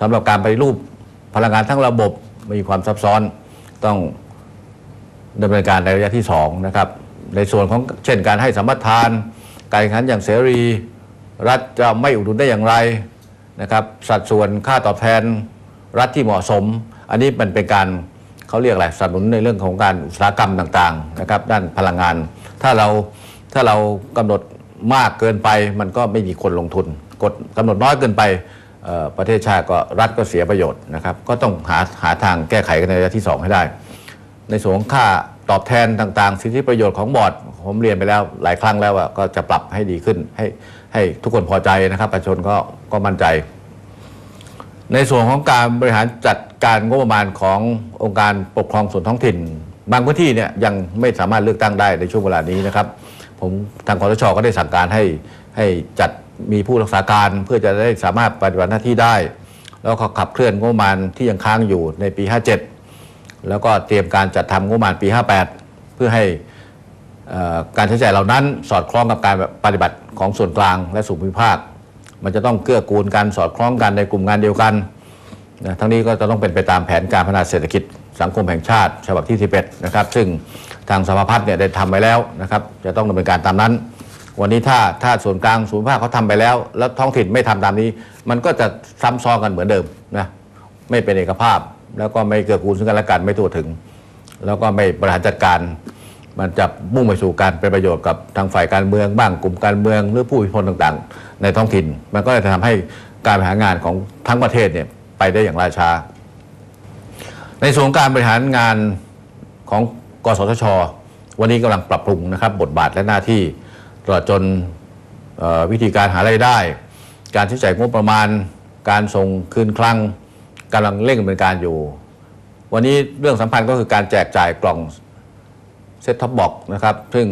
สำหรับการไปรูปพลังงานทั้งระบบมีความซับซ้อนต้องดำเนินการในระยะที่สองนะครับในส่วนของเช่นการให้สัมปทาน การแข่งขันอย่างเสรี รัฐจะไม่อุดหนุนได้อย่างไรนะครับสัดส่วนค่าตอบแทนรัฐที่เหมาะสม อันนี้มันเป็นการเขาเรียกอะไรสนับสนุนในเรื่องของการอุตสาหกรรมต่างๆนะครับด้านพลังงาน ถ้าเราถ้าเรากำหนดมากเกินไปมันก็ไม่มีคนลงทุน กดกำหนดน้อยเกินไป ประเทศชาติก็รัฐก็เสียประโยชน์นะครับ ก็ต้องหาหาทางแก้ไขกันในระยะที่สองให้ได้ ในส่วนของค่าตอบแทนต่างๆ สิทธิประโยชน์ของบอร์ดผมเรียนไปแล้วหลายครั้งแล้วว่าก็จะปรับให้ดีขึ้น ให้ให้ทุกคนพอใจนะครับ ประชาชนก็ก็มั่นใจ ในส่วนของการบริหารจัดการงบประมาณขององค์การปกครองส่วนท้องถิ่น บางพื้นที่เนี่ยยังไม่สามารถเลือกตั้งได้ในช่วงเวลานี้นะครับ ผมทางคอสชก็ได้สั่งการให้ให้จัด มีผู้รักษาการเพื่อจะได้สามารถปฏิบัติหน้าที่ได้ แล้วก็ขับเคลื่อนงบประมาณที่ยังค้างอยู่ในปี 57 แล้วก็เตรียมการจัดทำงบประมาณปี 58 เพื่อให้อ่อการใช้จ่ายเหล่านั้นสอดคล้องกับการปฏิบัติของส่วนกลางและส่วนภูมิภาค มันจะต้องเกื้อกูลกันสอดคล้องกันในกลุ่มงานเดียวกันนะทั้งนี้ก็จะต้องเป็นไปตามแผนการพัฒนาเศรษฐกิจสังคมแห่งชาติ ฉบับที่ 11 นะครับ ซึ่งทางสภาพัฒน์เนี่ยได้ทำไปแล้วนะครับ จะต้องดำเนินการตามนั้น วันนี้ถ้าถ้าส่วนกลางส่วนภาคเขาทำไปแล้ว แล้วท้องถิ่นไม่ทำตามนี้ มันก็จะซ้ำซ้อนกันเหมือนเดิมนะไม่เป็นเอกภาพ แล้วก็ไม่เกื้อกูลซึ่งกันและกันไม่ทั่วถึง แล้วก็ไม่บริหารจัดการ มันจะมุ่งไปสู่การเป็นประโยชน์กับทางฝ่ายการเมืองบ้างกลุ่มการเมืองหรือผู้มีอิทธิพลต่างๆ ในท้องถิ่น มันก็จะทำให้การบริหารงานของทั้งประเทศเนี่ยไปได้อย่างราชา ในส่วนการบริหารงานของกสทช วันนี้กำลังปรับปรุงนะครับ บทบาทและหน้าที่ ตลอดจนวิธีการหารายได้ การใช้จ่ายงบประมาณ การส่งคืนคลังกำลังเร่งดำเนินการอยู่ วันนี้เรื่องสำคัญก็คือการแจกจ่ายกล่องเซ็ตท็อปบอกนะครับ ซึ่ง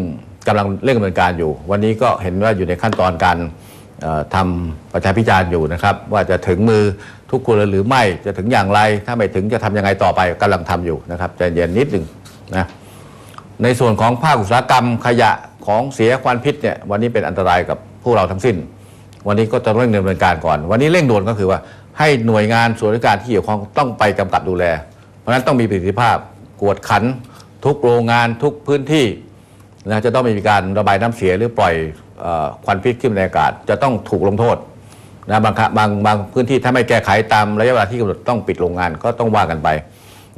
กำลังเร่งดำเนินการอยู่ วันนี้ก็เห็นว่าอยู่ในขั้นตอนการเอ่อทำประชาพิจารณ์อยู่นะครับ ว่าจะถึงมือทุกคนหรือไม่จะถึงอย่างไร ถ้าไม่ถึงจะทำยังไงต่อไปกำลังทำอยู่นะครับใจเย็นนิดหนึ่งนะในส่วนของภาคอุตสาหกรรมขยะ ของเสียควันพิษเนี่ยวันนี้เป็นอันตรายกับพวกเราทั้งสิ้น วันนี้ก็จะเร่งดำเนินการก่อน วันนี้เร่งด่วนก็คือว่าให้หน่วยงานส่วนราชการที่เกี่ยวข้องต้องไปกำกับดูแล เพราะฉะนั้นต้องมีประสิทธิภาพกวดขัน ทุกโรงงานทุกพื้นที่นะจะต้องมีการระบายน้ำเสียหรือปล่อยควันพิษขึ้นในอากาศ จะต้องถูกลงโทษนะบางครั้งบางบางพื้นที่ถ้าไม่แก้ไขตามระยะเวลาที่กำหนดต้องปิดโรงงานก็ต้องว่ากันไป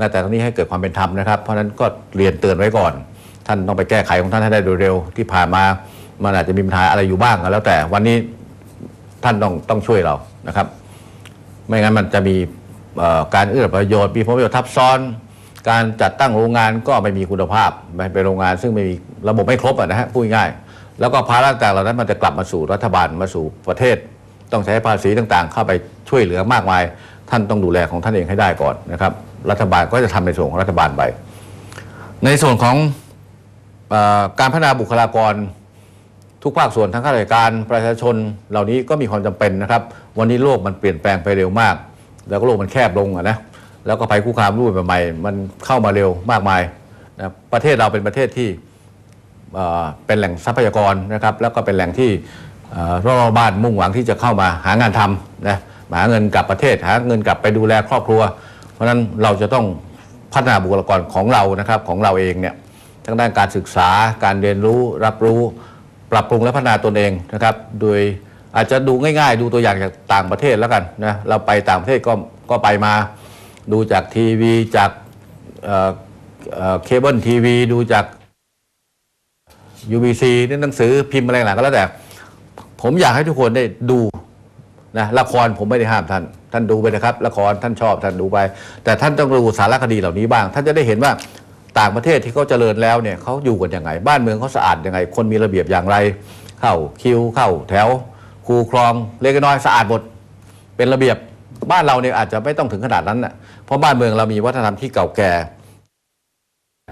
นะแต่ทั้งนี้ให้เกิดความเป็นธรรมนะครับ เพราะฉะนั้นก็เรียนเตือนไว้ก่อน ท่านต้องไปแก้ไขของท่านให้ได้โดยเร็ว ที่ผ่านมามันอาจจะมีปัญหาอะไรอยู่บ้างก็แล้ว แต่วันนี้ท่านต้องต้องช่วยเรานะครับ ไม่งั้นมันจะมีการเอื้อประโยชน์มีผลประโยชน์ทับซ้อน การจัดตั้งโรงงานก็ไม่มีคุณภาพไม่เป็นโรงงาน ซึ่งไม่มีระบบไม่ครบะนะฮะพูดง่ายแล้วก็ภาระต่างเหล่านั้นมันจะกลับมาสู่รัฐบาลมาสู่ประเทศ ต้องใช้ภาษีต่างๆ เข้าไปช่วยเหลือมากมาย ท่านต้องดูแลของท่านเองให้ได้ก่อนนะครับ รัฐบาลก็จะทำในส่วนของรัฐบาลไปในส่วนของ การพัฒนาบุคลากรทุกภาคส่วนทั้งข้าราชการประชาชนเหล่านี้ก็มีความจำเป็นนะครับ วันนี้โลกมันเปลี่ยนแปลงไปเร็วมาก แล้วก็โลกมันแคบลงอะนะแล้วก็ภัยคุกคามรูปใหม่ๆมันเข้ามาเร็วมากมายนะประเทศเราเป็นประเทศที่เป็นแหล่งทรัพยากรนะครับ แล้วก็เป็นแหล่งที่รอบบ้านมุ่งหวังที่จะเข้ามาหางานทำนะหาเงินกลับประเทศหาเงินกลับไปดูแลครอบครัว เพราะฉะนั้นเราจะต้องพัฒนาบุคลากรของเรานะครับของเราเองเนี่ย ทั้งด้านการศึกษาการเรียนรู้รับรู้ ปรับปรุงและพัฒนาตนเองนะครับ โดยอาจจะดูง่ายๆ ดูตัวอย่างจากต่างประเทศแล้วกันนะเราไปต่างประเทศก็ก็ไปมาดูจากทีวีจากเอ่อเอ่อเคเบิลทีวีดูจาก UBC นี่หนังสือพิมพ์อะไรต่างก็แล้วแต่ ผมอยากให้ทุกคนได้ดูนะละครผมไม่ได้ห้ามท่าน ท่านดูไปนะครับ ละครท่านชอบท่านดูไป แต่ท่านต้องดูสารคดีเหล่านี้บ้าง ท่านจะได้เห็นว่า ต่างประเทศที่เขาเจริญแล้วเนี่ยเขาอยู่กันยังไง บ้านเมืองเขาสะอาดยังไง คนมีระเบียบอย่างไร เข้าคิวเข้าแถว คูคลองเล็กน้อยสะอาดหมดเป็นระเบียบบ้านเราเนี่ยอาจจะไม่ต้องถึงขนาดนั้นนะเพราะบ้านเมืองเรามีวัฒนธรรมที่เก่าแก่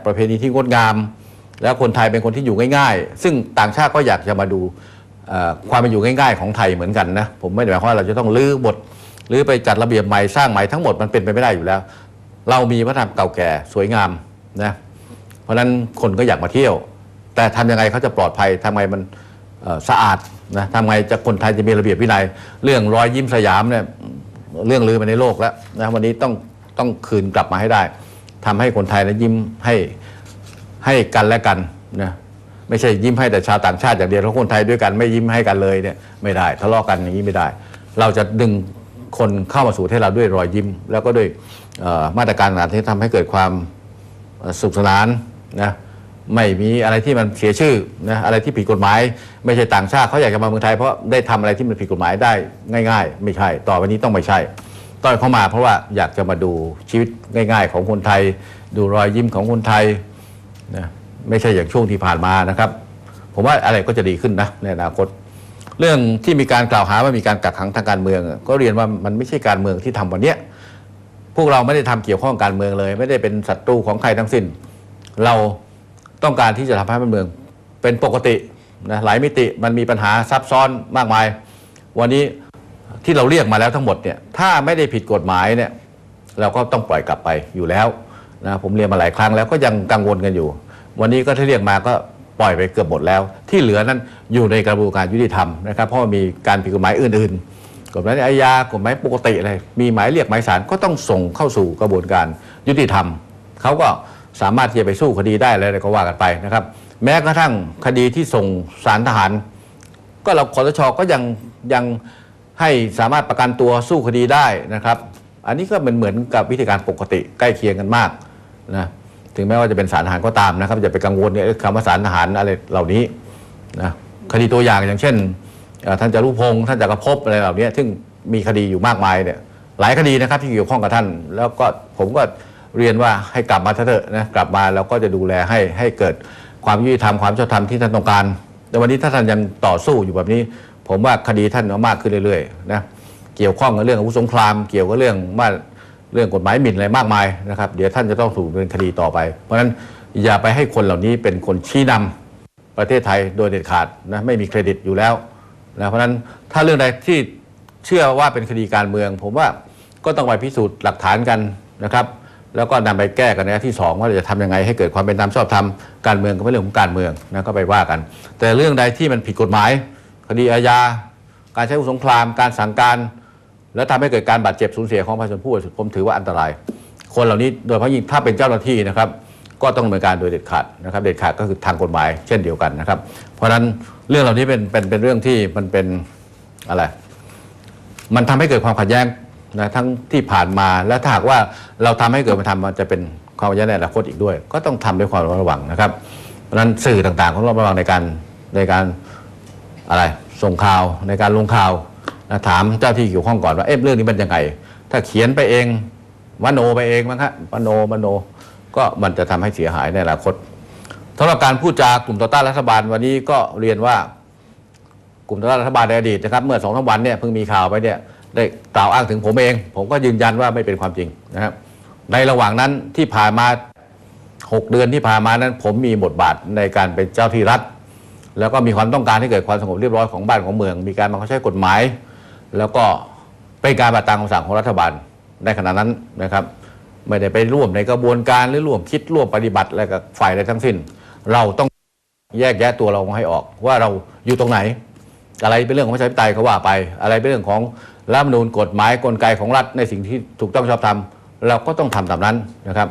ประเพณีที่งดงาม แล้วคนไทยเป็นคนที่อยู่ง่ายๆ ซึ่งต่างชาติก็อยากจะมาดูความเป็นอยู่ง่ายๆของไทยเหมือนกันนะผมไม่ได้หมายความว่าเราจะต้องลื้อบทหรือไปจัดระเบียบใหม่สร้างใหม่ทั้งหมดมันเป็นไปไม่ได้อยู่แล้ว เรามีวัฒนธรรมเก่าแก่สวยงาม นะเพราะนั้นคนก็อยากมาเที่ยว แต่ทำยังไงเขาจะปลอดภัยทำไงมันสะอาดนะทำไงจะคนไทยจะมีระเบียบวินัย เรื่องรอยยิ้มสยามเนี่ยเรื่องลือไปในโลกแล้วนะวันนี้ต้องต้องคืนกลับมาให้ได้ทำให้คนไทยนะยิ้มให้ให้กันและกันนะไม่ใช่ยิ้มให้แต่ชาวต่างชาติอย่างเดียวเพราะคนไทยด้วยกันไม่ยิ้มให้กันเลยเนี่ยไม่ได้ทะเลาะกันอย่างนี้ไม่ได้ เราจะดึงคนเข้ามาสู่ประเทศเราด้วยรอยยิ้ม แล้วก็ด้วยมาตรการต่างๆที่ทำให้เกิดความ สุขสนานนะไม่มีอะไรที่มันเสียชื่อนะอะไรที่ผิดกฎหมาย ไม่ใช่ต่างชาติเขาอยากจะมาเมืองไทยเพราะได้ทำอะไรที่มันผิดกฎหมายได้ง่าย ๆ ไม่ใช่ ต่อไปนี้ต้องไม่ใช่ต้องให้เขามาเพราะว่าอยากจะมาดูชีวิตง่าย ๆ ของคนไทย ดูรอยยิ้มของคนไทยนะไม่ใช่อย่างช่วงที่ผ่านมานะครับ ผมว่าอะไรก็จะดีขึ้นนะในอนาคต เรื่องที่มีการกล่าวหาว่ามีการกักขังทางการเมือง ก็เรียนว่ามันไม่ใช่การเมืองที่ทำวันเนี้ย พวกเราไม่ได้ทำเกี่ยวข้องกับการเมืองเลย ไม่ได้เป็นศัตรูของใครทั้งสิ้น เราต้องการที่จะทำให้บ้านเมือง เป็นปกตินะหลายมิติมันมีปัญหาซับซ้อนมากมาย วันนี้ที่เราเรียกมาแล้วทั้งหมดเนี่ยถ้าไม่ได้ผิดกฎหมายเนี่ยเราก็ต้องปล่อยกลับไปอยู่แล้วนะผมเรียนมาหลายครั้งแล้วก็ยังกังวลกันอยู่ วันนี้ก็ที่เรียกมาก็ปล่อยไปเกือบหมดแล้ว ที่เหลือนั้นอยู่ในกระบวนการยุติธรรมนะครับเพราะมีการผิดกฎหมายอื่น ๆ กฎหมายอาญากฎหมายปกติอะไรมีหมายเรียกหมายสารก็ต้องส่งเข้าสู่กระบวนการยุติธรรมเขาก็สามารถที่จะไปสู้คดีได้อะไรก็ว่ากันไปนะครับ แม้กระทั่งคดีที่ส่งสารทหาร ก็เราคอสชก็ยังยังให้สามารถประกันตัวสู้คดีได้นะครับ อันนี้ก็เหมือนเหมือนกับวิธีการปกติใกล้เคียงกันมากนะถึงแม้ว่าจะเป็นสารทหารก็ตามนะครับอย่าไปกังวลเนี่ยคำว่าสารทหารอะไรเหล่านี้นะคดีตัวอย่างอย่างเช่น ท่านจารุพงศ์ท่านจักรภพอะไรเหล่านี้ซึ่งมีคดีอยู่มากมายเนี่ยหลายคดีนะครับที่เกี่ยวข้องกับท่าน แล้วก็ผมก็เรียนว่าให้กลับมาเถอะนะกลับมาแล้วก็จะดูแลให้ให้เกิดความยุติธรรมความชอบธรรมที่ท่านต้องการ แต่วันนี้ถ้าท่านยังต่อสู้อยู่แบบนี้ ผมว่าคดีท่านมากขึ้นเรื่อยๆนะเกี่ยวข้องกับเรื่องอาวุธสงคราม เกี่ยวกับเรื่องว่าเรื่องกฎหมายหมิ่นอะไรมากมายนะครับเดี๋ยวท่านจะต้องถูกดำเนินคดีต่อไป เพราะฉะนั้นอย่าไปให้คนเหล่านี้เป็นคนชี้นำประเทศไทยโดยเด็ดขาดนะไม่มีเครดิตอยู่แล้ว นะเพราะฉะนั้นถ้าเรื่องใดที่เชื่อว่าเป็นคดีการเมือง ผมว่าก็ต้องไปพิสูจน์หลักฐานกันนะครับแล้วก็นำไปแก้กันในที่สองว่าจะทำยังไงให้เกิดความเป็นธรรมชอบธรรมการเมืองก็เป็นเรื่องของการเมืองนะก็ไปว่ากัน แต่เรื่องใดที่มันผิดกฎหมาย คดีอาญา การใช้อาวุธสงคราม การสั่งการ แล้วทำให้เกิดการบาดเจ็บสูญเสียของประชาชนผู้บริสุทธิ์ผมถือว่าอันตราย คนเหล่านี้โดยเฉพาะยิ่งถ้าเป็นเจ้าหน้าที่นะครับ ก็ต้องดำเนินการโดยเด็ดขาดนะครับ เด็ดขาดก็คือทางกฎหมายเช่นเดียวกันนะครับ เพราะฉะนั้นเรื่องเหล่านี้เป็นเป็นเป็นเรื่องที่มันเป็นอะไร มันทำให้เกิดความขัดแย้งนะทั้งที่ผ่านมาและถ้าหากว่าเราทำให้เกิดมาทำมันจะเป็นความขัดแย้งในอนาคตอีกด้วย ก็ต้องทำด้วยความระมัดระวังนะครับ เพราะฉะนั้นสื่อต่างๆก็ต้องระมัดระวังในการในการอะไรส่งข่าวในการลงข่าวนะถามเจ้าที่เกี่ยวข้องก่อนว่าเอ๊ะเรื่องนี้มันยังไง ถ้าเขียนไปเองมโนไปเองมั้งฮะมโนมโน ก็มันจะทำให้เสียหายในอนาคตสำหรับการพูดจากลุ่มต่อต้านรัฐบาลวันนี้ก็เรียนว่ากลุ่มต่อต้านรัฐบาลในอดีตนะครับ เมื่อสองสามวันเนี่ยเพิ่งมีข่าวไปเนี่ยได้กล่าวอ้างถึงผมเอง ผมก็ยืนยันว่าไม่เป็นความจริงนะครับ ในระหว่างนั้นที่ผ่านมา 6 เดือนที่ผ่านมานั้น ผมมีบทบาทในการเป็นเจ้าที่รัฐ แล้วก็มีความต้องการให้เกิดความสงบเรียบร้อยของบ้านของเมือง มีการบังคับใช้กฎหมาย แล้วก็เป็นการปฏิบัติตามคำสั่งของรัฐบาลในขณะนั้นนะครับ ไม่ได้ไปร่วมในกระบวนการหรือร่วมคิดร่วมปฏิบัติอะไรกับฝ่ายใดทั้งสิ้น เราต้องแยกแยะตัวเราให้ออก ว่าเราอยู่ตรงไหน อะไรเป็นเรื่องของประชาธิปไตยเขาว่าไป อะไรเป็นเรื่องของรัฐมนูญกฎหมายกลไกของรัฐในสิ่งที่ถูกต้องชอบธรรมเราก็ต้องทำตามนั้นนะครับ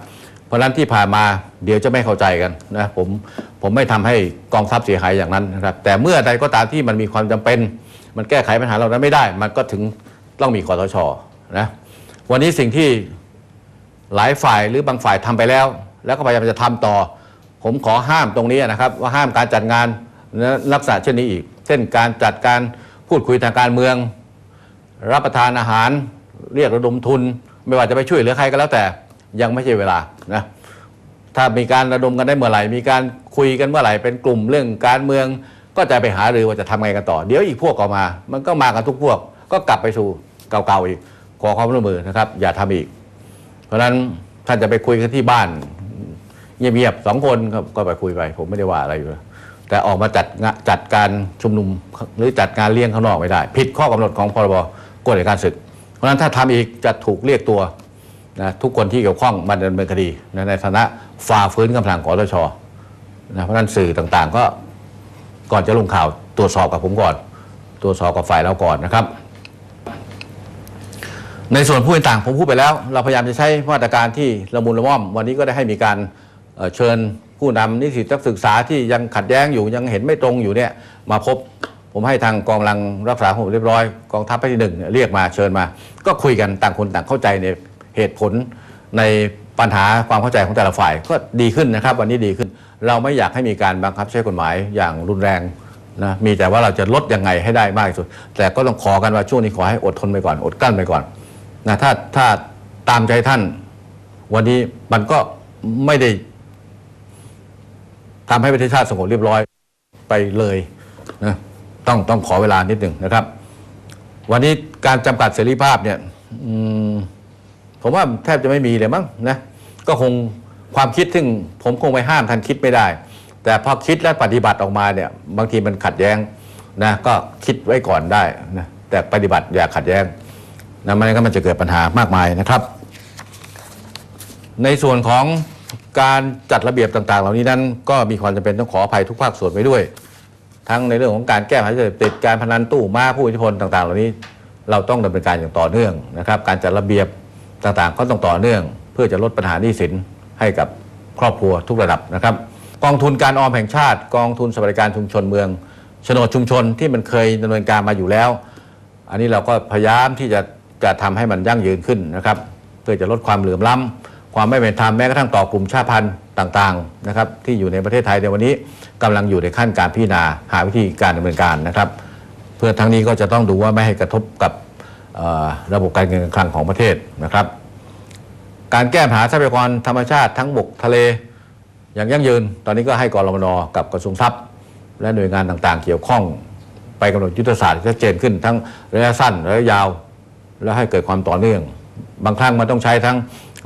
เพราะฉะนั้นที่ผ่านมาเดี๋ยวจะไม่เข้าใจกันนะผมผมไม่ทำให้กองทัพเสียหายอย่างนั้นนะครับ แต่เมื่อใดก็ตามที่มันมีความจำเป็น มันแก้ไขปัญหาเหล่านั้นไม่ได้ มันก็ถึงต้องมีคอสชนะวันนี้สิ่งที่ หลายฝ่ายหรือบางฝ่ายทำไปแล้ว แล้วก็พยายามจะทำต่อ ผมขอห้ามตรงนี้นะครับ ว่าห้ามการจัดงานลักษณะเช่นนี้อีก เช่นการจัดการพูดคุยทางการเมือง รับประทานอาหาร เรียกระดมทุน ไม่ว่าจะไปช่วยเหลือใครก็แล้วแต่ยังไม่ใช่เวลานะถ้ามีการระดมกันได้เมื่อไหร่ มีการคุยกันเมื่อไหร่เป็นกลุ่มเรื่องการเมือง ก็จะไปหาหรือว่าจะทำไงกันต่อ เดี๋ยวอีกพวกก็มา มันก็มากันทุกพวก ก็กลับไปสู่เก่าๆอีกขอความร่วมมือนะครับ อย่าทำอีก ราะฉะนั้นท่านจะไปคุยกันที่บ้านเงียบๆสองคนก็ก็ไปคุยไป ผมไม่ได้ว่าอะไรอยู่แล้วแต่ออกมาจัดงะจัดการชุมนุมหรือจัดงานเลี้ยงข้างนอกไม่ได้ ผิดข้อกำหนดของพรบกฎการศึก เพราะฉะนั้นถ้าทำอีกจะถูกเรียกตัวนะทุกคนที่เกี่ยวข้องมาดำเนินคดีนะในฐานะฝ่าฝืนคำสั่งของตชนะเพราะนั้นสื่อต่างๆ ก็ก่อนจะลงข่าวตรวจสอบกับผมก่อน ตรวจสอบกับฝ่ายเราก่อนนะครับ ในส่วนผู้ต่างผมพูดไปแล้ว เราพยายามจะใช้มาตรการที่ละมุนละม่อม วันนี้ก็ได้ให้มีการเชิญผู้นำนิสิตนักศึกษาที่ยังขัดแย้งอยู่ยังเห็นไม่ตรงอยู่เนี่ยมาพบผมให้ทางกองกำลังรักษาความเรียบร้อยกองทัพภาคที่หนึ่งเรียกมาเชิญมา ก็คุยกันต่างคนต่างเข้าใจในเหตุผลในปัญหาความเข้าใจของแต่ละฝ่ายก็ดีขึ้นนะครับ วันนี้ดีขึ้น เราไม่อยากให้มีการบังคับใช้กฎหมายอย่างรุนแรงนะมีแต่ว่าเราจะลดยังไงให้ได้มากที่สุด แต่ก็ต้องขอกันว่าช่วงนี้ขอให้อดทนไปก่อนอดกั้นไปก่อน นะถ้าถ้าตามใจท่าน วันนี้มันก็ไม่ได้ทำให้ประเทศชาติสงบเรียบร้อยไปเลยนะต้องต้องขอเวลานิดหนึ่งนะครับ วันนี้การจำกัดเสรีภาพเนี่ยผมว่าแทบจะไม่มีเลยมั้งนะก็คงความคิดซึ่งผมคงไปห้ามท่านคิดไม่ได้ แต่พอคิดและปฏิบัติออกมาเนี่ย บางทีมันขัดแย้งนะก็คิดไว้ก่อนได้นะแต่ปฏิบัติอย่าขัดแย้ง นะไมันก็มันจะเกิดปัญหามากมายนะครับ ในส่วนของการจัดระเบียบต่าง ๆ เหล่านี้นั้น ก็มีความจำเป็นต้องขออภัยทุกภาคส่วนไว้ด้วย ทั้งในเรื่องของการแก้ปัญหาเสพติดการพนันตู้ม้าผู้อิทธิพลต่าง ๆ เหล่านี้ เราต้องดำเนินการอย่างต่อเนื่องนะครับ การจัดระเบียบต่างๆ ก็ต้องต่อเนื่อง เพื่อจะลดปัญหาหนี้สินให้กับครอบครัวทุกระดับนะครับ กองทุนการออมแห่งชาติ กองทุนสวัสดิการชุมชนเมืองโฉนดชุมชนที่มันเคยดำเนินการมาอยู่แล้ว อันนี้เราก็พยายามที่จะ จะทำให้มันยั่งยืนขึ้นนะครับ เพื่อจะลดความเหลื่อมล้ำความไม่เป็นธรรมแม้กระทั่งต่อกลุ่มชาติพันธุ์ต่างๆนะครับที่อยู่ในประเทศไทยในวันนี้กำลังอยู่ในขั้นการพิจารณาหาวิธีการดำเนินการนะครับ เพื่อทั้งนี้ก็จะต้องดูว่าไม่ให้กระทบกับระบบการเงินการคลังของประเทศนะครับ การแก้ปัญหาทรัพยากรธรรมชาติทั้งบกทะเลอย่างยั่งยืน ตอนนี้ก็ให้กรมนกับกระทรวงทรัพย์ และหน่วยงานต่างๆ เกี่ยวข้องไปกำหนดยุทธศาสตร์ที่ชัดเจนขึ้นทั้งระยะสั้นระยะยาว แล้วให้เกิดความต่อเนื่อง บางครั้งมันต้องใช้ทั้ง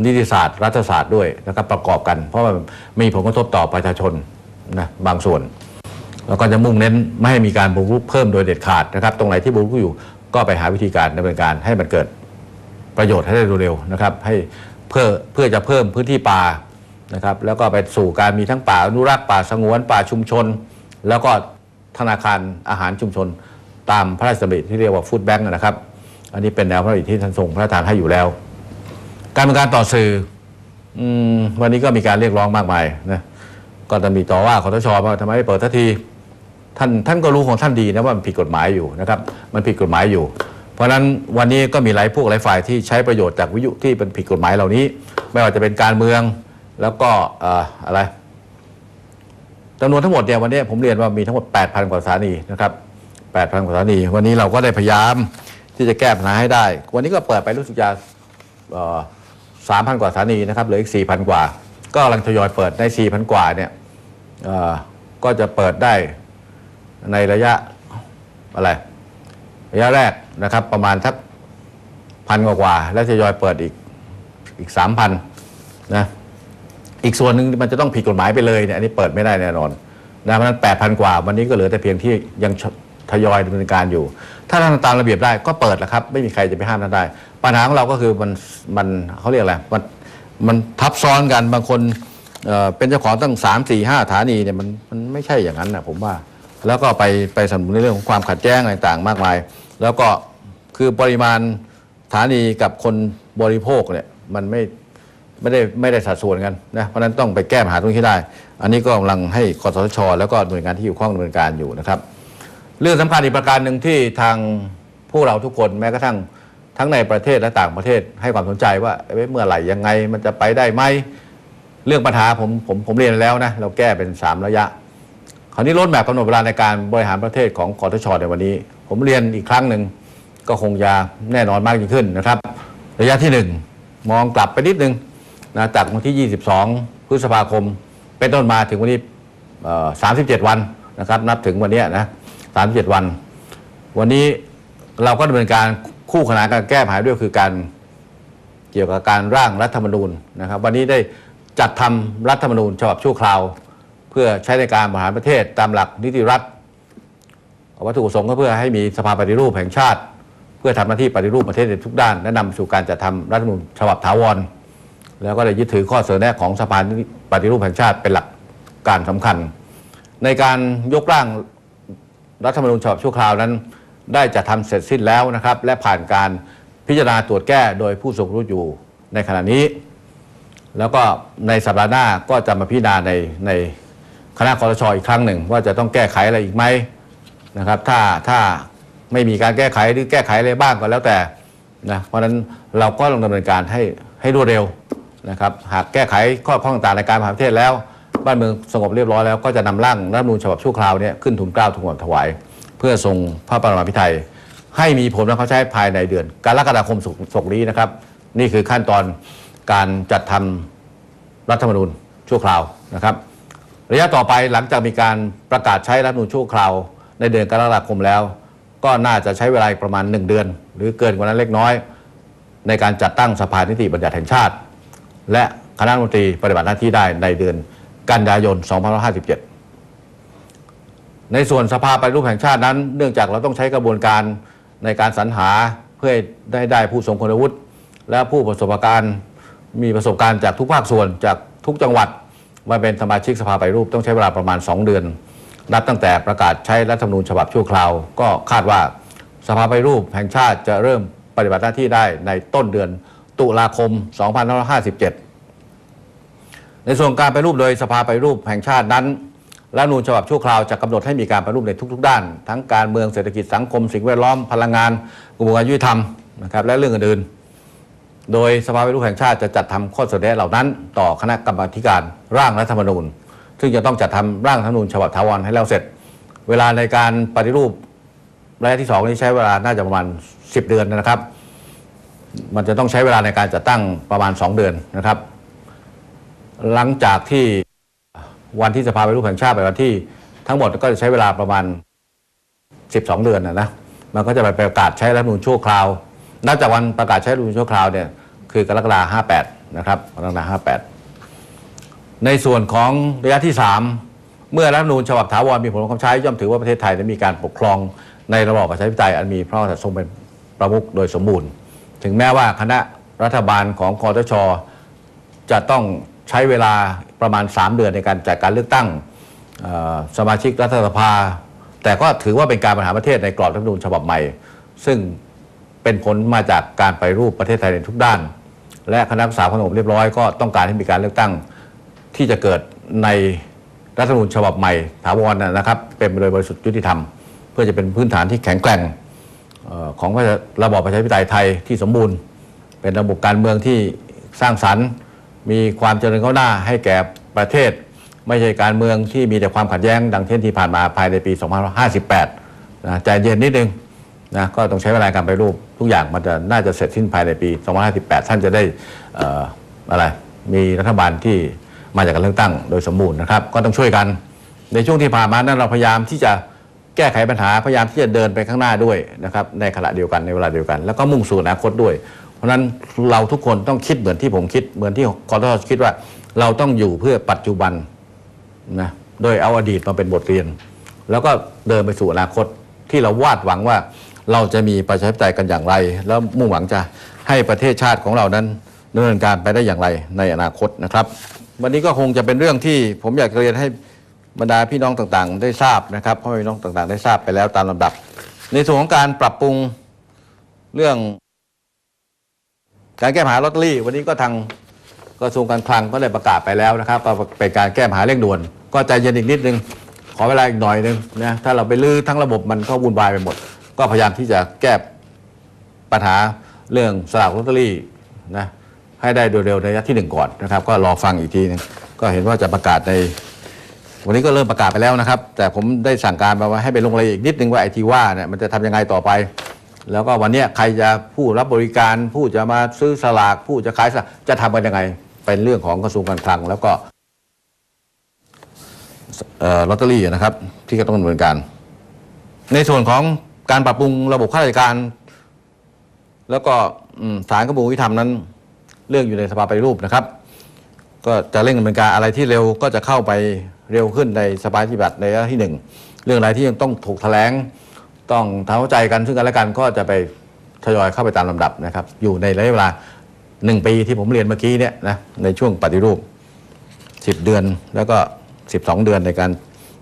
นิติศาสตร์รัฐศาสตร์ด้วยนะครับประกอบกัน เพราะว่ามีผลกระทบต่อประชาชนนะบางส่วน แล้วก็จะมุ่งเน้นไม่ให้มีการบุกรุกเพิ่มโดยเด็ดขาดนะครับ ตรงไหนที่บุกรุกอยู่ก็ไปหาวิธีการดำเนินการให้มันเกิดประโยชน์ให้ได้เร็วๆนะครับ ให้เพื่อเพื่อจะเพิ่มพื้นที่ป่านะครับ แล้วก็ไปสู่การมีทั้งป่าอนุรักษ์ป่าสงวนป่าชุมชน แล้วก็ธนาคารอาหารชุมชน ตามพระราชดำริที่เรียกว่าฟู้ดแบงค์นะครับ อันนี้เป็นแนวพระราชดำริที่ท่านทรงพระราชทานให้อยู่แล้ว การเป็นการต่อสื่ออืมวันนี้ก็มีการเรียกร้องมากมายนะก็จะมีต่อว่าคอทชว่าทำไมไม่เปิดทันทีท่านท่านก็รู้ของท่านดีนะว่ามันผิดกฎหมายอยู่นะครับ มันผิดกฎหมายอยู่ เพราะฉะนั้นวันนี้ก็มีหลายพวกหลายฝ่ายที่ใช้ประโยชน์จากวิทยุที่เป็นผิดกฎหมายเหล่านี้ ไม่ว่าจะเป็นการเมืองแล้วก็เอ่ออะไรจำนวนทั้งหมดเนี่ยวันนี้ผมเรียนว่ามีทั้งหมด 8,000 กว่าสถานีนะครับ 8,000 กว่าสถานี วันนี้เราก็ได้พยายาม ที่จะแก้ปัญหาให้ได้ วันนี้ก็เปิดไปรู้สึกจะเอ่อ3,000กว่าสถานีนะครับเหลืออีก4,000กว่า ก็กำลังทยอยเปิดใน4,000กว่าเนี่ยก็จะเปิดได้ในระยะอะไรระยะแรกนะครับประมาณสักพันกว่าแล้วจะยอยเปิดอีกอีกสามพันนะอีกส่วนหนึ่งมันจะต้องผิดกฎหมายไปเลยเนี่ยอันนี้เปิดไม่ได้แน่นอนนะเพราะนั้นแปดพันกว่า วันนี้ก็เหลือแต่เพียงที่ยังทยอยดำเนินการอยู่ ถ้าท่านตามระเบียบได้ก็เปิดแหละครับ ไม่มีใครจะไปห้ามท่านได้ ปัญหาของเราก็คือมันมันเขาเรียกอะไรมันมันทับซ้อนกันบางคนเอ่อเป็นเจ้าของตั้งสามสี่ห้าฐานีเนี่ยมันมันไม่ใช่อย่างนั้นนะผมว่า แล้วก็ไปไปสนับสนุนในเรื่องของความขัดแย้งอะไรต่างๆ มากมาย แล้วก็คือปริมาณสถานีกับคนบริโภคเนี่ยมันไม่ไม่ได้ไม่ได้สัดส่วนกันนะเพราะนั้นต้องไปแก้ปัญหาตรงนี้ได้ อันนี้ก็กำลังให้กสชแล้วก็หน่วยงานที่เกี่ข้องดำเนินการอยู่นะครับ เรื่องสำคัญอีกประการหนึ่งที่ทางพวกเราทุกคนแม้กระทั่งทั้งในประเทศและต่างประเทศให้ความสนใจว่าเเมื่อไหร่ยังไงมันจะไปได้ไหมเรื่องปัญหาผมผมผมเรียนแล้วนะเราแก้เป็นสามระยะ คราวนี้รถแมพกำหนดเวลาในการบริหารประเทศของคอทชในวันนี้ ผมเรียนอีกครั้งหนึ่งก็คงจะแน่นอนมากยิ่งขึ้นนะครับ ระยะที่หนึ่งมองกลับไปนิดนึงนะจากวันที่ 22 พฤษภาคม เป็นต้นมาถึงวันนี้ 37 วันนะครับ นับถึงวันนี้นะ 37 วัน วันนี้เราก็ดำเนินการคู่ขนานการแก้ปัญหาด้วยคือการเกี่ยวกับการร่างรัฐธรรมนูญนะครับ วันนี้ได้จัดทำรัฐธรรมนูญฉบับชั่วคราว เพื่อใช้ในการบริหารประเทศตามหลักนิติรัฐวัตถุประสงค์ก็เพื่อให้มีสภาปฏิรูปแห่งชาติ เพื่อทำหน้าที่ปฏิรูปประเทศในทุกด้านและนำสู่การจัดทำรัฐธรรมนูญฉบับถาวร แล้วก็ได้ยึดถือข้อเสนอแนะของสภาปฏิรูปแห่งชาติเป็นหลักการสำคัญ ในการยกร่าง รัฐธรรมนูญฉบับชั่วคราวนั้น ได้จัดทำเสร็จสิ้นแล้วนะครับ และผ่านการพิจารณาตรวจแก้โดยผู้ทรงรู้อยู่ในขณะนี้ แล้วก็ในสัปดาห์หน้าก็จะมาพิจารณาในในคณะคอรชอีกครั้งหนึ่ง ว่าจะต้องแก้ไขอะไรอีกไหมนะครับถ้าถ้าไม่มีการแก้ไขหรือแก้ไขอะไรบ้างก็แล้วแต่นะเพราะฉะนั้นเราก็ลงดำเนินการให้ให้รวดเร็วนะครับหากแก้ไขข้อข้องต่างในการมหาประเทศแล้ว บ้านเมืองสงบเรียบร้อยแล้วก็จะนำร่างรัฐมนูญฉบับชั่วคราวเนี้ขึ้นทุนเกล้าทุนกระหอถวาย เพื่อทรงพระปรมาภิไธยให้มีผลบังคับใช้ภายในเดือนกรกฎาคมศกนี้นะครับ นี่คือขั้นตอนการจัดทำรัฐธรรมนูญชั่วคราวนะครับ ระยะต่อไปหลังจากมีการประกาศใช้รัฐธรรมนูญชั่วคราว ในเดือนกรกฎาคมแล้ว ก็น่าจะใช้เวลาประมาณ 1 เดือน หรือเกินกว่านั้นเล็กน้อย ในการจัดตั้งสภานิติบัญญัติแห่งชาติ และคณะรัฐมนตรีปฏิบัติหน้าที่ได้ในเดือน กันยายน 2557 ในส่วนสภาปฏิรูปแห่งชาตินั้น เนื่องจากเราต้องใช้กระบวนการในการสรรหาเพื่อได้ได้ผู้ทรงคุณวุฒิและผู้ประสบการณ์มีประสบการณ์จากทุกภาคส่วนจากทุกจังหวัดมาเป็นสมาชิกสภาปฏิรูปต้องใช้เวลาประมาณ 2 เดือน นับตั้งแต่ประกาศใช้รัฐธรรมนูญฉบับชั่วคราว ก็คาดว่าสภาปฏิรูปแห่งชาติจะเริ่มปฏิบัติหน้าที่ได้ในต้นเดือนตุลาคม 2557 ในส่วนการไปรูปโดยสภาไปรูปแห่งชาตินั้นรัฐมนูญฉบับชั่วคราวจะกำหนดให้มีการไปฏิรูปในทุก ๆ ด้าน ทั้งการเมืองเศรษฐกิจสังคม สิ่งแวดล้อมพลังงานกระบวนการยุติธรรมนะครับและเรื่องอื่นๆ โดยสภาปฏิรูปแห่งชาติจะจัดทำข้อเสนอเหล่านั้น ต่อคณะกรรมาการร่างรัฐธรรมนูญ ซึ่งจะต้องจัดทำร่างรัฐธรรมนูญฉบับถาวรให้แล้วเสร็จ เวลาในการปฏิรูประยะที่สองนี้ใช้เวลาน่าจะประมาณ 10 เดือนนะครับ มันจะต้องใช้เวลาในการจัดตั้งประมาณ 2 เดือนนะครับ หลังจากที่วันที่สภาไปรูปแห่งชาติไปวันที่ทั้งหมดก็จะใช้เวลาประมาณ 12 เดือนนะนะมันก็จะไปประกาศใช้รัฐมนูญชั่วคราว นับจากวันประกาศใช้รัฐมนูญชั่วคราวเนี่ยคือกรกฎาคม58นะครับกรกฎาคม58ในส่วนของระยะที่ 3 เมื่อรัฐมนูญฉบับถาวรมีผลบังคับใช้ย่อมถือว่าประเทศไทยได้มีการปกครองในระบอบประชาธิปไตยอันมีพระมหากษัตริย์ทรงเป็นประมุขโดยสมบูรณ์ ถึงแม้ว่าคณะรัฐบาลของคอทชจะต้อง ใช้เวลาประมาณ 3 เดือนในการจัดการเลือกตั้งสมาชิกรัฐสภา แต่ก็ถือว่าเป็นการบริหารประเทศในกรอบรัฐธรรมนูญฉบับใหม่ ซึ่งเป็นผลมาจากการไปรูปประเทศไทยในทุกด้าน และคณะรักษาความสงบเรียบร้อยก็ต้องการให้มีการเลือกตั้งที่จะเกิดในรัฐธรรมนูญฉบับใหม่ถาวรนะนะครับเป็นโดยบริสุทธิ์ยุติธรรม เพื่อจะเป็นพื้นฐานที่แข็งแกร่งของระบอบประชาธิปไตยไทยที่สมบูรณ์ เป็นระบบการเมืองที่สร้างสรรค์ มีความเจริญก้าวหน้าให้แก่ประเทศ ไม่ใช่การเมืองที่มีแต่ความขัดแย้งดังเช่นที่ผ่านมาภายในปี 2558นะใจเย็นนิดนึงนะก็ต้องใช้เวลาการไปรูปทุกอย่างมันจะน่าจะเสร็จสิ้นภายในปี 2558 ท่านจะได้ออะไรมีรัฐบาลที่มาจากการเลือกตั้งโดยสมบูรณ์นะครับ ก็ต้องช่วยกันในช่วงที่ผ่านมานั้นเราพยายามที่จะแก้ไขปัญหาพยายามที่จะเดินไปข้างหน้าด้วยนะครับในขณะเดียวกันในเวลาเดียวกัน แล้วก็มุ่งสู่อนาคตด้วย เพราะนั้นเราทุกคนต้องคิดเหมือนที่ผมคิดเหมือนที่คอทคิดว่า เราต้องอยู่เพื่อปัจจุบันนะโดยเอาอดีตมาเป็นบทเรียน แล้วก็เดินไปสู่อนาคตที่เราวาดหวังว่าเราจะมีประชาธิปไตยกันอย่างไร แล้วมุ่งหวังจะให้ประเทศชาติของเรานั้นดำเนินการไปได้อย่างไรในอนาคตนะครับ วันนี้ก็คงจะเป็นเรื่องที่ผมอยากเรียนให้บรรดาพี่น้องต่างๆ ได้ทราบนะครับพ่อแม่พี่น้องต่างๆ ได้ทราบไปแล้วตามลำดับ ในส่วนของการปรับปรุงเรื่อง การแก้ปัญหาลอตเตอรี่ วันนี้ก็ทางกระทรวงการคลังก็ได้ประกาศไปแล้วนะครับว่าเป็นการแก้ปัญหาเร่งด่วน ก็ใจเย็นอีกนิดนึง ขอเวลาอีกหน่อยนึงนะถ้าเราไปลื้อทั้งระบบมันก็วุ่นวายไปหมด ก็พยายามที่จะแก้ปัญหาเรื่องสลากลอตเตอรี่นะให้ได้โดยเร็วในระยะที่หนึ่งก่อนนะครับ ก็รอฟังอีกทีนึงก็เห็นว่าจะประกาศใน วันนี้ก็เริ่มประกาศไปแล้วนะครับ แต่ผมได้สั่งการมาว่าให้ไปลงรายละเอียดอีกนิดนึงว่าไอทีว่าเนี่ยมันจะทำยังไงต่อไป แล้วก็วันนี้ใครจะผู้รับบริการ ผู้จะมาซื้อสลาก ผู้จะขายสลากจะทำกันยังไง เป็นเรื่องของกระทรวงการคลัง แล้วก็ลอตเตอรี่นะครับ ที่ก็ต้องดำเนินการ ในส่วนของการปรับปรุงระบบข้าราชการ แล้วก็อืมศาลกระบวนวิธรรมนั้น เรื่องอยู่ในสภาไปรูปนะครับ ก็จะเร่งดำเนินการอะไรที่เร็วก็จะเข้าไปเร็วขึ้นในสภาปฏิบัติในระยะที่หนึ่งเรื่องอะไรที่ยังต้องถูกแถลง ต้องทำเข้าใจกันซึ่งกันและกันก็จะไปทยอยเข้าไปตามลำดับนะครับ อยู่ในระยะเวลาหนึ่งปีที่ผมเรียนเมื่อกี้เนี่ยนะในช่วงปฏิรูปสิบเดือนแล้วก็สิบสองเดือนในการ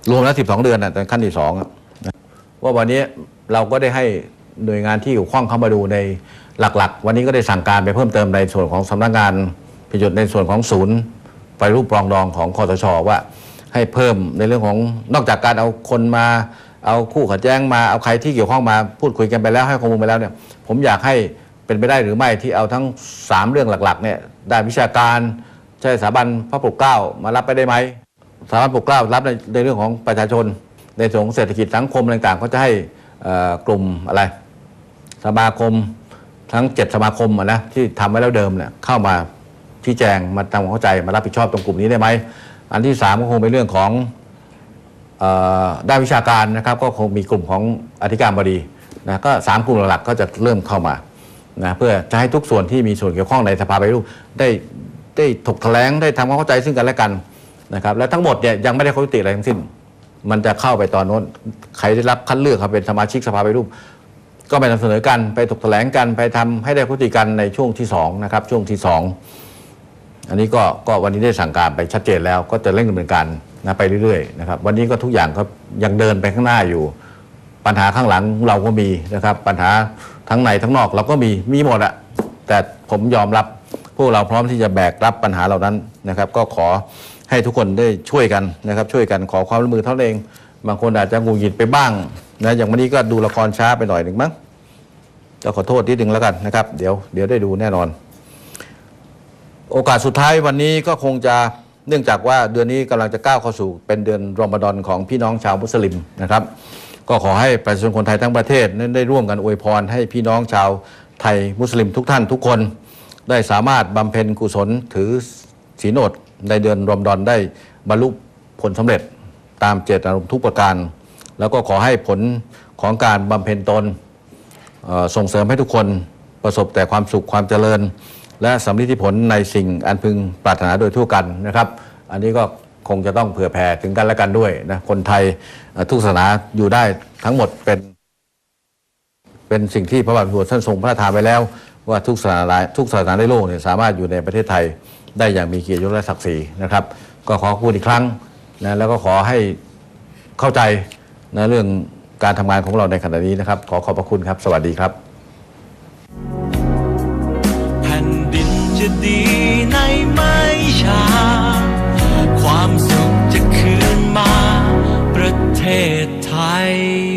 รวมแล้วสิบสองเดือนนะแต่ขั้นที่สองอะนะว่าวันนี้เราก็ได้ให้หน่วยงานที่เกี่ข้องเข้ามาดูในหลักๆ วันนี้ก็ได้สั่งการไปเพิ่มเติมในส่วนของสำนักงานพิจารณาในส่วนของศูนย์ไปรูปปรองดองของคอสชว่า ให้เพิ่มในเรื่องของนอกจากการเอาคนมา เอาคู่ขัดแย้งมาเอาใครที่เกี่ยวข้องมาพูดคุยกันไปแล้วให้ข้อมูลไปแล้วเนี่ยผมอยากให้เป็นไปได้หรือไม่ที่เอาทั้ง 3 เรื่องหลักๆเนี่ยด้านวิชาการใช่สถาบันพระปกเกล้ามารับไปได้ไหมสถาบันปกเกล้ารับในในเรื่องของประชาชน ในส่วนของเศรษฐกิจสังคมต่างๆก็จะให้กลุ่มอะไร สมาคมทั้ง 7 สมาคมนะที่ทำไว้แล้วเดิมเนี่ยเข้ามาชี้แจงมาทำความเข้าใจมารับผิดชอบตรงกลุ่มนี้ได้ไหมอันที่3ก็คงเป็นเรื่องของ ด้านวิชาการนะครับก็คงมีกลุ่มของอธิการบดีนะก็สามกลุ่มหลักๆก็จะเริ่มเข้ามานะเพื่อจะให้ทุกส่วนที่มีส่วนเกี่ยวข้องในสภาไปรูปได้ได้ถกแถลงได้ทำความเข้าใจซึ่งกันและกันนะครับและทั้งหมดเนี่ยยังไม่ได้ข้อยุติอะไรทั้งสิ้น มันจะเข้าไปตอนโน้นใครได้รับคัดเลือกครับเป็นสมาชิกสภาไปรูป ก็ไปนำเสนอกันไปถกแถลงกันไปทำให้ได้พฤติกันในช่วงที่สองนะครับช่วงที่สองอันนี้ก็ก็วันนี้ได้สั่งการไปชัดเจนแล้วก็จะเร่งดำเนินการ นะไปเรื่อยๆนะครับวันนี้ก็ทุกอย่างก็ยังเดินไปข้างหน้าอยู่ ปัญหาข้างหลังเราก็มีนะครับ ปัญหาทั้งในทั้งนอกเราก็มีมีหมดอะแต่ผมยอมรับพวกเราพร้อมที่จะแบกรับปัญหาเหล่านั้นนะครับ ก็ขอให้ทุกคนได้ช่วยกันนะครับ ช่วยกันขอความร่วมมือเท่านั้นเอง บางคนอาจจะงุดหงิดไปบ้างนะอย่างวันนี้ก็ดูละครช้าไปหน่อยหนึ่งมั้งก็ขอโทษนิดนึงแล้วกันนะครับ เดี๋ยวเดี๋ยวได้ดูแน่นอน โอกาสสุดท้ายวันนี้ก็คงจะ เนื่องจากว่าเดือนนี้กำลังจะก้าวเข้าสู่เป็นเดือนรอมฎอนของพี่น้องชาวมุสลิมนะครับ ก็ขอให้ประชาชนคนไทยทั้งประเทศนั้นได้ร่วมกันอวยพรให้พี่น้องชาวไทยมุสลิมทุกท่านทุกคน ได้สามารถบำเพ็ญกุศลถือศีลอดในเดือนรอมฎอนได้บรรลุผลสำเร็จตามเจตนารมณ์ทุกประการ แล้วก็ขอให้ผลของการบำเพ็ญตนส่งเสริมให้ทุกคนประสบแต่ความสุขความเจริญ และสำลิดผลในสิ่งอันพึงปรารถนาโดยทั่วกันนะครับ อันนี้ก็คงจะต้องเผื่อแผ่ถึงกันและกันด้วยนะคนไทยทุกศาสนาอยู่ได้ทั้งหมดเป็นเป็นสิ่งที่พระบาทสมเด็จท่านทรงพระราชทานไว้แล้ว ว่าทุกศาสนาทุกศาสนาในโลกเนี่ยสามารถอยู่ในประเทศไทยได้อย่างมีเกียรติยศและศักดิ์ศรีนะครับ ก็ขอขอบคุณอีกครั้งนะแล้วก็ขอให้เข้าใจนะเรื่องการทำงานของเราในขณะนี้นะครับ ขอขอบพระคุณครับ สวัสดีครับ ดีในไม่ช้าความสุขจะคืนมาประเทศไทย